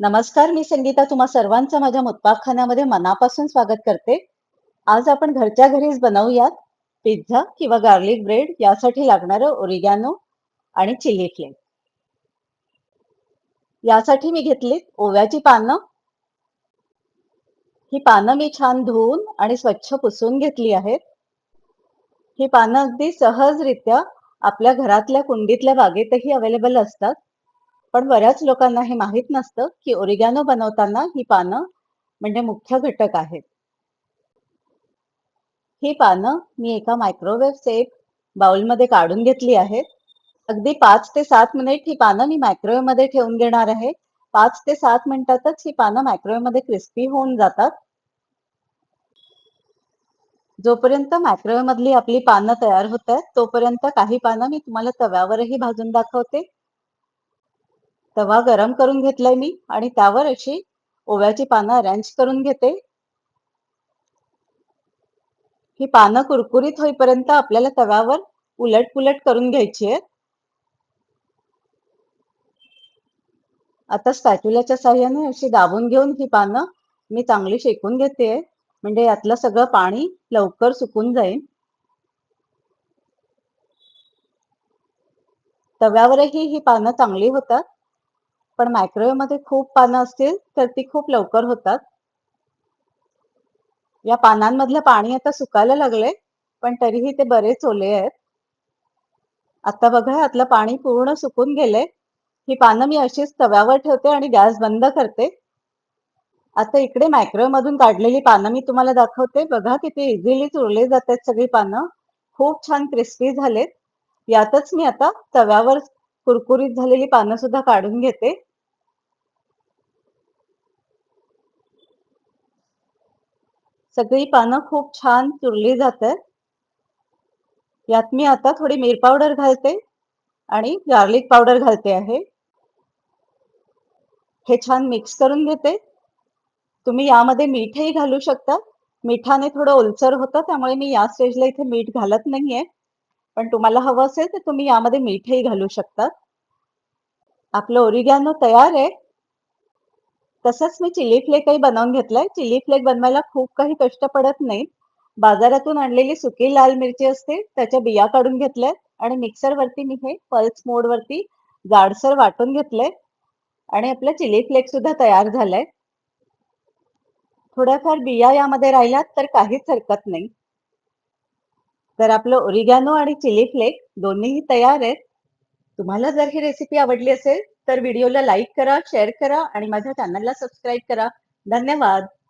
नमस्कार मी संगीता. तुम्हा सर्वांचं माझ्या मुतपाकखान्यामध्ये मनापासून स्वागत करते. आज आपण घरच्या घरीच बनवूयात पिझ्झा किंवा गार्लिक ब्रेड यासाठी लागणारं ओरिगॅनो आणि चिली फ्लेक्स यासाठी मी घेतली ओव्याची पानं. ही पानं मी छान धुवून आणि स्वच्छ पुसून घेतली आहेत. ही पानं अगदी सहजरित्या आपल्या घरातल्या कुंडीतल्या बागेतही अवेलेबल असतात. पण बऱ्याच लोकांना हे माहीत नसतं की ओरिगॅनो बनवताना ही पानं म्हणजे मुख्य घटक आहेत. ही पानं मी एका मायक्रोवेव्ह सेफ बाउलमध्ये काढून घेतली आहेत. अगदी पाच ते सात मिनिट ही पानं मी मायक्रोवेव्हमध्ये ठेवून घेणार आहे. पाच ते सात मिनिटातच ही पानं मायक्रोवेव्हमध्ये क्रिस्पी होऊन जातात. जोपर्यंत मायक्रोवेव्ह मधली आपली पानं तयार होत आहेत तोपर्यंत काही पानं मी तुम्हाला तव्यावरही भाजून दाखवते. तवा गरम करून घेतलाय मी आणि त्यावर अशी ओव्याची पानं अरेंज करून घेते. ही पानं कुरकुरीत होईपर्यंत आपल्याला तव्यावर उलट पुलट करून घ्यायची आहे आता स्पॅच्युलाच्या साह्याने अशी दाबून घेऊन ही पानं मी चांगली शेकून घेते. म्हणजे यातलं सगळं पाणी लवकर सुकून जाईल. तव्यावरही ही पानं चांगली होतात. पण मायक्रोवेव्हमध्ये खूप पानं असतील तर ती खूप लवकर होतात. या पानांमधलं पाणी आता सुकायला लागले पण तरीही ते बरेच ओले आहेत. आता बघा यातलं पाणी पूर्ण सुकून गेले ही पानं मी अशीच तव्यावर ठेवते आणि गॅस बंद करते. आता इकडे मायक्रोवेव्ह मधून काढलेली पानं मी तुम्हाला दाखवते. बघा किती इझिली चुरले जातात सगळी पानं. खूप छान क्रिस्पी झालेत. यातच मी आता तव्यावर कुरकुरीत झालेली पानं सुद्धा काढून घेते. सगळी पानं खूप छान चुरली जातात. यात मी आता थोडी मिर पावडर घालते आणि गार्लिक पावडर घालते आहे. हे छान मिक्स करून घेते. तुम्ही यामध्ये मीठही घालू शकता. मिठाने थोडं ओलसर होतं त्यामुळे मी या स्टेजला इथे मीठ घालत नाहीये. पण तुम्हाला हवं असेल तर तुम्ही यामध्ये मीठही घालू शकता. आपलं ओरिगॅनो तयार आहे. तसंच मी चिली फ्लेकही बनवून घेतलाय. चिली फ्लेक बनवायला खूप काही कष्ट पडत नाही बाजारातून आणलेली सुकी लाल मिरची असते त्याच्या बिया काढून घेतल्या आणि मिक्सरवरती मी हे पल्स मोडवरती जाडसर वाटून घेतलंय. आणि आपलं चिली फ्लेक सुद्धा तयार झालाय. थोड्याफार बिया यामध्ये राहिल्यात तर काहीच हरकत नाही. तर आपलं ओरिगॅनो आणि चिली फ्लेक दोन्हीही तयार आहेत. तुम्हाला जर ही रेसिपी आवडली असेल तर व्हिडिओला लाईक करा शेअर करा आणि माझ्या चॅनलला सबस्क्राईब करा. धन्यवाद.